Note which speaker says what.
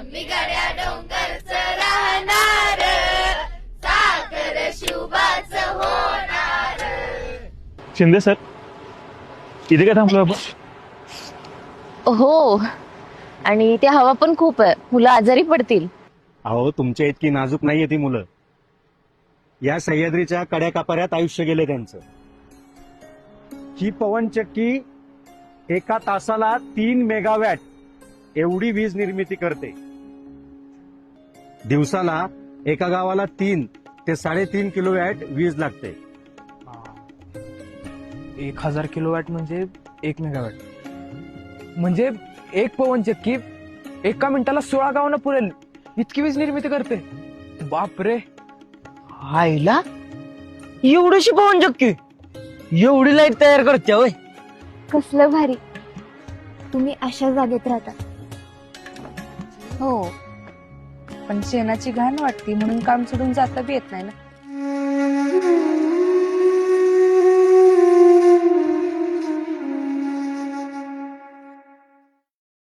Speaker 1: आम्ही गड्या डोंगरच राहणार. शिवबाच होणार.
Speaker 2: शिंदे सर इथे काय थांबलो आपण?
Speaker 3: हो आणि ते हवा पण खूप आहे. मुलं आजारी पडतील.
Speaker 4: अहो तुमच्या इतकी नाजूक नाहीये ती मुलं. या सह्याद्रीच्या कड्या कापाऱ्यात आयुष्य गेले त्यांचं. ही पवनचक्की एका तासाला तीन मेगावॅट एवढी वीज निर्मिती करते. दिवसाला एका गावाला तीन ते साडेतीन किलोवॅट वीज लागते.
Speaker 5: एक हजार किलोवॅट म्हणजे एक मेगावॅट. म्हणजे एक पवन चक्की एका मिनिटाला सोळा गावांना पुरेल. इतकी वीज निर्मिती करते. बापरे.
Speaker 6: आईला? एवढीशी पवन चक्की? एवढी लाइट तयार करते होय.
Speaker 7: कसलं भारी. तुम्ही अशा जागेत राहता.
Speaker 8: हो. पण शेणाची घाण वाटते म्हणून काम सोडून जाता बी येत नाही ना.